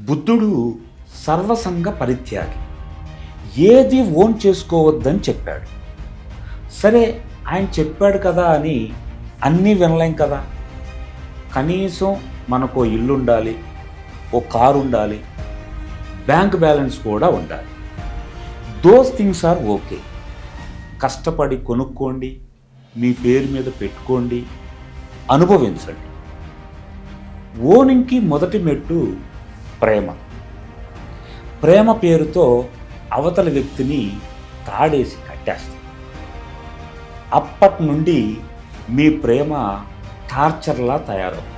బుద్ధుడు సర్వసంగ పరిత్యాగి. ఏది ఓన్ చేసుకోవద్దని చెప్పాడు. సరే ఆయన చెప్పాడు కదా అని అన్నీ వినలేం కదా. కనీసం మనకు ఇల్లు ఉండాలి ఓ కారు ఉండాలి బ్యాంక్ బ్యాలెన్స్ కూడా ఉండాలి. దోస్ థింగ్స్ ఆర్ ఓకే కష్టపడి కొనుక్కోండి మీ పేరు మీద పెట్టుకోండి అనుభవించండి. ఓనింగ్కి మొదటి మెట్టు ప్రేమ. ప్రేమ పేరుతో అవతల వ్యక్తిని తాడేసి కట్టేస్తుంది. అప్పటి నుండి మీ ప్రేమ టార్చర్లా తయారవుతుంది.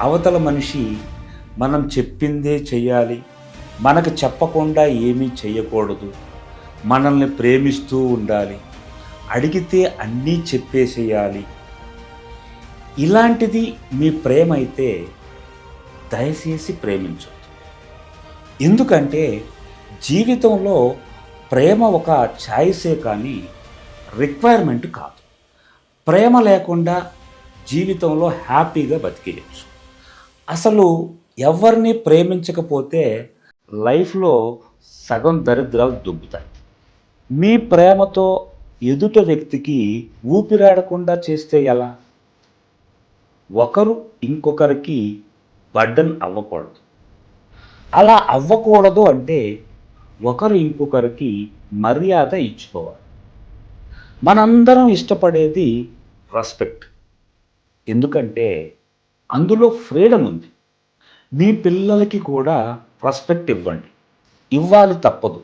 అవతల మనిషి మనం చెప్పిందే చేయాలి మనకు చెప్పకుండా ఏమీ చేయకూడదు మనల్ని ప్రేమిస్తూ ఉండాలి అడిగితే అన్నీ చెప్పేసేయాలి. ఇలాంటిది మీ ప్రేమ అయితే దయచేసి ప్రేమించు ఎందుకంటే జీవితంలో ప్రేమ ఒక ఛాయిసే కానీ రిక్వైర్మెంట్ కాదు. ప్రేమ లేకుండా జీవితంలో హ్యాపీగా బతికేయచ్చు. అసలు ఎవరిని ప్రేమించకపోతే లైఫ్లో సగం దరిద్రాలు దుబ్బుతాయి. మీ ప్రేమతో ఎదుట వ్యక్తికి ఊపిరాడకుండా చేస్తే ఎలా? ఒకరు ఇంకొకరికి బడ్డన్ అవ్వకూడదు. అలా అవ్వకూడదు అంటే ఒకరు ఇంకొకరికి మర్యాద ఇచ్చుకోవాలి. మనందరం ఇష్టపడేది రెస్పెక్ట్ ఎందుకంటే అందులో ఫ్రీడమ్ ఉంది. మీ పిల్లలకి కూడా రెస్పెక్ట్ ఇవ్వండి. ఇవ్వాలి తప్పదు.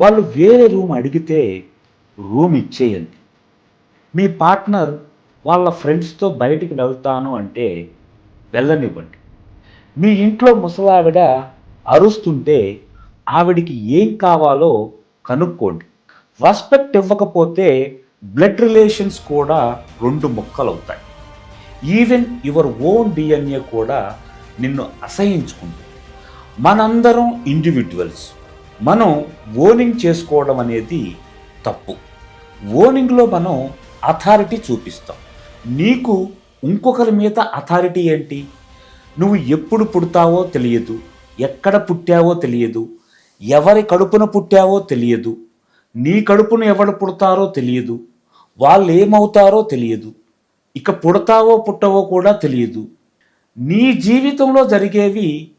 వాళ్ళు వేరే రూమ్ అడిగితే రూమ్ ఇచ్చేయండి. మీ పార్ట్నర్ వాళ్ళ ఫ్రెండ్స్తో బయటికి వెళ్తాను అంటే వెళ్ళనివ్వండి. మీ ఇంట్లో ముసలావిడ అరుస్తుంటే ఆవిడికి ఏం కావాలో కనుక్కోండి. రెస్పెక్ట్ ఇవ్వకపోతే బ్లడ్ రిలేషన్స్ కూడా రెండు ముక్కలు అవుతాయి ఈవెన్ యువర్ ఓన్ డిఎన్ఏ కూడా నిన్ను అసహించుకుంటుంది. మనందరం ఇండివిజువల్స్ మనం ఓనింగ్ చేసుకోవడం అనేది తప్పు. ఓనింగ్లో మనం అథారిటీ చూపిస్తాం. నీకు ఇంకొకరి మీద అథారిటీ ఏంటి? నువ్వు ఎప్పుడు పుడతావో తెలియదు. ఎక్కడ పుట్టావో తెలియదు. ఎవరి కడుపున పుట్టావో తెలియదు. నీ కడుపున ఎవడు పుడతారో తెలియదు. వాళ్ళు ఏమవుతారో తెలియదు. ఇక పుడతావో పుట్టవో కూడా తెలియదు. నీ జీవితంలో జరిగేవి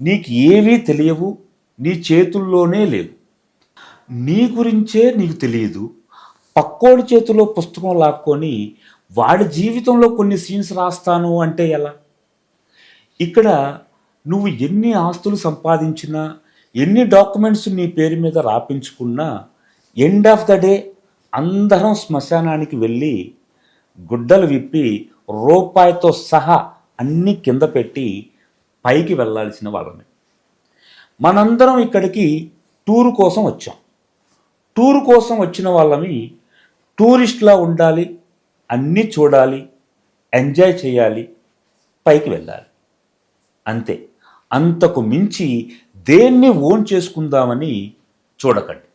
నీకు ఏవీ తెలియవు నీ చేతుల్లోనే లేవు. నీ గురించే నీకు తెలియదు. పక్కోడి చేతిలో పుస్తకం లాక్కొని వాడి జీవితంలో కొన్ని సీన్స్ రాస్తాను అంటే ఎలా? ఇక్కడ నువ్వు ఎన్ని ఆస్తులు సంపాదించినా ఎన్ని డాక్యుమెంట్స్ నీ పేరు మీద రాపించుకున్నా ఎండ్ ఆఫ్ ద డే అందరం శ్మశానానికి వెళ్ళి గుడ్డలు విప్పి రూపాయితో సహా అన్ని కింద పెట్టి పైకి వెళ్ళాల్సిన వాళ్ళమే. మనందరం ఇక్కడికి టూరు కోసం వచ్చాం. టూరు కోసం వచ్చిన వాళ్ళని టూరిస్ట్లా ఉండాలి అన్నీ చూడాలి ఎంజాయ్ చేయాలి పైకి వెళ్ళాలి. అంతే. అంతకు మించి దేన్ని ఓన్ చేసుకుందామని చూడకండి.